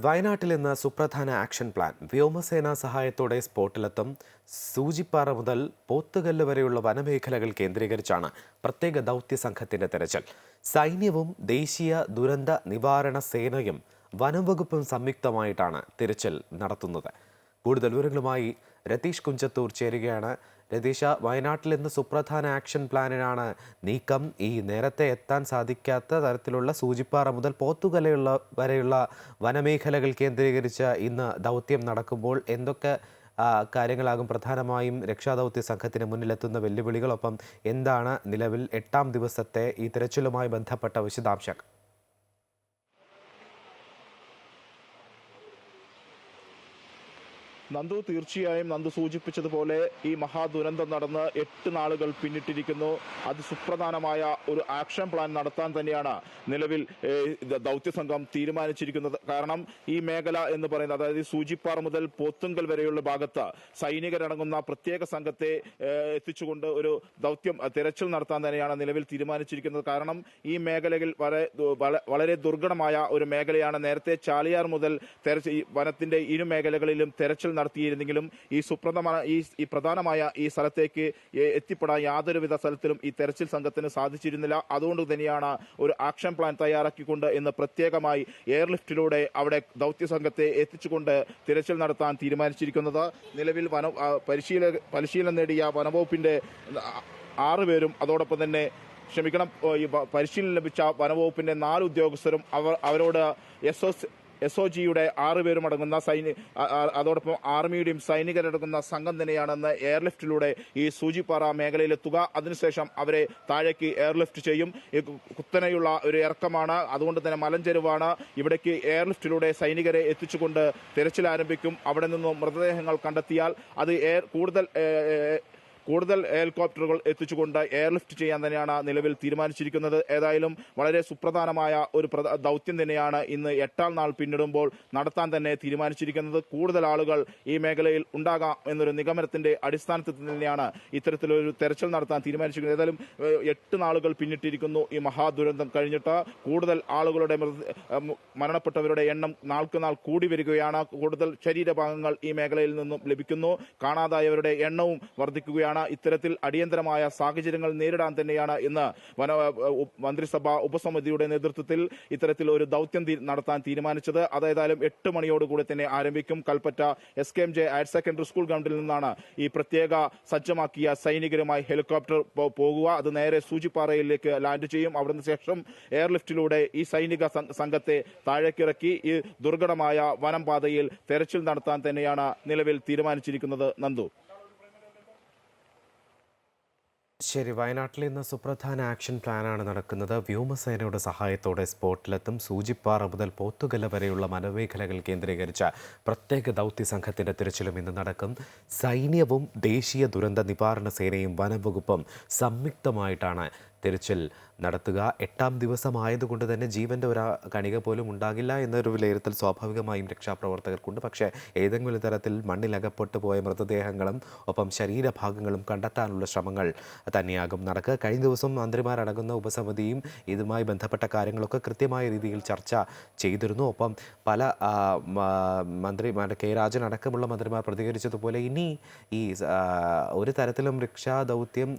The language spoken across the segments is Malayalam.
വയനാട്ടിൽ ഇന്ന് സുപ്രധാന ആക്ഷൻ പ്ലാൻ. വ്യോമസേനാ സഹായത്തോടെ സ്പോട്ടിലെത്തും. സൂചിപ്പാറ മുതൽ പോത്തുകല്ല് വരെയുള്ള വനമേഖലകൾ കേന്ദ്രീകരിച്ചാണ് പ്രത്യേക ദൗത്യ സംഘത്തിന്റെ തെരച്ചിൽ. സൈന്യവും ദേശീയ ദുരന്ത നിവാരണ സേനയും വനം വകുപ്പും സംയുക്തമായിട്ടാണ് തിരച്ചിൽ നടത്തുന്നത്. കൂടുതൽ വിവരങ്ങളുമായി രതീഷ് കുഞ്ചത്തൂർ ചേരുകയാണ്. രതീഷ വയനാട്ടിൽ ഇന്ന് സുപ്രധാന ആക്ഷൻ പ്ലാനിനാണ് നീക്കം. ഈ നേരത്തെ എത്താൻ സാധിക്കാത്ത തരത്തിലുള്ള സൂചിപ്പാറ മുതൽ പോത്തുകലയുള്ള വരെയുള്ള വനമേഖലകൾ കേന്ദ്രീകരിച്ച് ഇന്ന് ദൗത്യം നടക്കുമ്പോൾ എന്തൊക്കെ കാര്യങ്ങളാകും? പ്രധാനമായും രക്ഷാദൗത്യ സംഘത്തിന് മുന്നിലെത്തുന്ന വെല്ലുവിളികളൊപ്പം എന്താണ് നിലവിൽ എട്ടാം ദിവസത്തെ ഈ തിരച്ചിലുമായി ബന്ധപ്പെട്ട വിശദാംശങ്ങൾ? നന്ദു തീർച്ചയായും നന്ദു സൂചിപ്പിച്ചതുപോലെ ഈ മഹാദുരന്തം നടന്ന് എട്ട് നാളുകൾ പിന്നിട്ടിരിക്കുന്നു. അതിസുപ്രധാനമായ ഒരു ആക്ഷൻ പ്ലാൻ നടത്താൻ തന്നെയാണ് നിലവിൽ ദൗത്യസംഘം ദൗത്യ സംഘം തീരുമാനിച്ചിരിക്കുന്നത്. കാരണം ഈ മേഖല എന്ന് പറയുന്നത് അതായത് സൂചിപ്പാറ മുതൽ പോത്തുങ്കൽ വരെയുള്ള ഭാഗത്ത് സൈനികരടങ്ങുന്ന പ്രത്യേക സംഘത്തെ എത്തിച്ചുകൊണ്ട് ഒരു ദൗത്യം തിരച്ചിൽ നടത്താൻ തന്നെയാണ് നിലവിൽ തീരുമാനിച്ചിരിക്കുന്നത്. കാരണം ഈ മേഖലയിൽ വളരെ ദുർഘടമായ ഒരു മേഖലയാണ്. നേരത്തെ ചാലിയാർ മുതൽ വനത്തിന്റെ ഇരു മേഖലകളിലും തെരച്ചിൽ നടത്തിയിരുന്നെങ്കിലും ഈ സുപ്രധാന ഈ ഈ പ്രധാനമായ ഈ സ്ഥലത്തേക്ക് എത്തിപ്പെടാൻ യാതൊരുവിധ സ്ഥലത്തിലും ഈ തെരച്ചിൽ സംഘത്തിന് സാധിച്ചിരുന്നില്ല. അതുകൊണ്ട് തന്നെയാണ് ഒരു ആക്ഷൻ പ്ലാൻ തയ്യാറാക്കിക്കൊണ്ട് ഇന്ന് പ്രത്യേകമായി എയർലിഫ്റ്റിലൂടെ അവിടെ ദൗത്യ സംഘത്തെ എത്തിച്ചുകൊണ്ട് തിരച്ചിൽ നടത്താൻ തീരുമാനിച്ചിരിക്കുന്നത്. നിലവിൽ വന പരിശീല പരിശീലനം നേടിയ വനവകുപ്പിന്റെ ആറുപേരും അതോടൊപ്പം തന്നെ ക്ഷമിക്കണം പരിശീലനം ലഭിച്ച വനവകുപ്പിന്റെ നാല് ഉദ്യോഗസ്ഥരും അവർ അവരോട് എസ് എസ് ഒ ജിയുടെ ആറുപേരും അടങ്ങുന്ന സൈനി ആ- ആ- അതോടൊപ്പം ആർമിയുടെയും സൈനികരടങ്ങുന്ന സംഘം തന്നെയാണെന്ന് എയർലിഫ്റ്റിലൂടെ ഈ സൂചിപ്പാറ മേഖലയിലെത്തുക. അതിനുശേഷം അവരെ താഴേക്ക് എയർലിഫ്റ്റ് ചെയ്യും. കുത്തനെയുള്ള ഒരു ഇറക്കമാണ്. അതുകൊണ്ട് തന്നെ മലഞ്ചെരുവാണ്. ഇവിടേക്ക് എയർലിഫ്റ്റിലൂടെ സൈനികരെ എത്തിച്ചുകൊണ്ട് തിരച്ചിൽ ആരംഭിക്കും. അവിടെ നിന്നും മൃതദേഹങ്ങൾ കണ്ടെത്തിയാൽ അത് കൂടുതൽ കൂടുതൽ ഹെലികോപ്റ്ററുകൾ എത്തിച്ചുകൊണ്ട് എയർലിഫ്റ്റ് ചെയ്യാൻ തന്നെയാണ് നിലവിൽ തീരുമാനിച്ചിരിക്കുന്നത്. ഏതായാലും വളരെ സുപ്രധാനമായ ഒരു ദൗത്യം തന്നെയാണ് ഇന്ന് എട്ടാം നാൾ പിന്നിടുമ്പോൾ നടത്താൻ തന്നെ തീരുമാനിച്ചിരിക്കുന്നത്. കൂടുതൽ ആളുകൾ ഈ മേഖലയിൽ ഉണ്ടാകാം എന്നൊരു നിഗമനത്തിന്റെ അടിസ്ഥാനത്തിൽ തന്നെയാണ് ഇത്തരത്തിലൊരു തെരച്ചിൽ നടത്താൻ തീരുമാനിച്ചിരിക്കുന്നത്. ഏതായാലും എട്ട് നാളുകൾ പിന്നിട്ടിരിക്കുന്നു ഈ മഹാദുരന്തം കഴിഞ്ഞിട്ട്. കൂടുതൽ ആളുകളുടെ മരണപ്പെട്ടവരുടെ എണ്ണം നാൾക്ക് നാൾ കൂടി വരികയാണ്. കൂടുതൽ ശരീരഭാഗങ്ങൾ ഈ മേഖലയിൽ നിന്നും ലഭിക്കുന്നു. കാണാതായവരുടെ എണ്ണവും വർദ്ധിക്കുകയാണ്. ഇത്തരത്തിൽ അടിയന്തരമായ സാഹചര്യങ്ങൾ നേരിടാൻ തന്നെയാണ് ഇന്ന് വന മന്ത്രിസഭാ ഉപസമിതിയുടെ നേതൃത്വത്തിൽ ഇത്തരത്തിൽ ഒരു ദൗത്യം നടത്താൻ തീരുമാനിച്ചത്. അതേതായാലും എട്ട് മണിയോടുകൂടി തന്നെ ആരംഭിക്കും. Kalpetta S K M J higher secondary school ഗ്രൗണ്ടിൽ നിന്നാണ് ഈ പ്രത്യേക സജ്ജമാക്കിയ സൈനികരുമായി ഹെലികോപ്റ്റർ പോകുക. അത് നേരെ സൂചിപ്പാറയിലേക്ക് ലാൻഡ് ചെയ്യും. അവിടുന്ന് ശേഷം എയർലിഫ്റ്റിലൂടെ ഈ സൈനിക സംഘത്തെ താഴേക്കിറക്കി ഈ ദുർഘടമായ വനം പാതയിൽ തെരച്ചിൽ നടത്താൻ തന്നെയാണ് നിലവിൽ തീരുമാനിച്ചിരിക്കുന്നത്. നന്ദു. ശരി വയനാട്ടിൽ ഇന്ന് സുപ്രധാന ആക്ഷൻ പ്ലാനാണ് നടക്കുന്നത്. വ്യോമസേനയുടെ സഹായത്തോടെ സ്പോട്ടിലെത്തും. സൂചിപ്പാറ മുതൽ പോത്തുകല വരെയുള്ള വനമേഖലകൾ കേന്ദ്രീകരിച്ച പ്രത്യേക ദൗത്യ സംഘത്തിന്റെ തിരച്ചിലും ഇന്ന് നടക്കും. സൈന്യവും ദേശീയ ദുരന്ത നിവാരണ സേനയും വനംവകുപ്പും സംയുക്തമായിട്ടാണ് തിരച്ചിൽ നടത്തുക. എട്ടാം ദിവസമായതുകൊണ്ട് തന്നെ ജീവന്റെ ഒരു കണിക പോലും ഉണ്ടാകില്ല എന്നൊരു വിലയിരുത്തൽ സ്വാഭാവികമായും രക്ഷാപ്രവർത്തകർക്കുണ്ട്. പക്ഷേ ഏതെങ്കിലും തരത്തിൽ മണ്ണിലകപ്പെട്ടു പോയ മൃതദേഹങ്ങളും ഒപ്പം ശരീരഭാഗങ്ങളും കണ്ടെത്താനുള്ള ശ്രമങ്ങൾ തന്നെയാകും നടക്കുക. കഴിഞ്ഞ ദിവസം മന്ത്രിമാരടങ്ങുന്ന ഉപസമിതിയും ഇതുമായി ബന്ധപ്പെട്ട കാര്യങ്ങളൊക്കെ കൃത്യമായ രീതിയിൽ ചർച്ച ചെയ്തിരുന്നു. ഒപ്പം പല മന്ത്രിമാർ കെ രാജൻ അടക്കമുള്ള മന്ത്രിമാർ പ്രതികരിച്ചതുപോലെ ഇനി ഈ ഒരു തരത്തിലും രക്ഷാദൗത്യം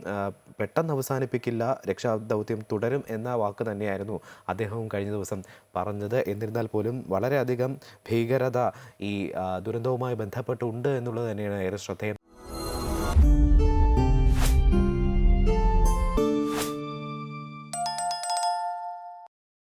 പെട്ടെന്ന് അവസാനിപ്പിക്കില്ല. രക്ഷാ ദൗത്യം തുടരും എന്ന വാക്ക് തന്നെയായിരുന്നു അദ്ദേഹവും കഴിഞ്ഞ ദിവസം പറഞ്ഞത്. എന്നിരുന്നാൽ പോലും വളരെയധികം ഭീകരത ഈ ദുരന്തവുമായി ബന്ധപ്പെട്ടുണ്ട് എന്നുള്ളത് തന്നെയാണ് ഏറെ ശ്രദ്ധേയം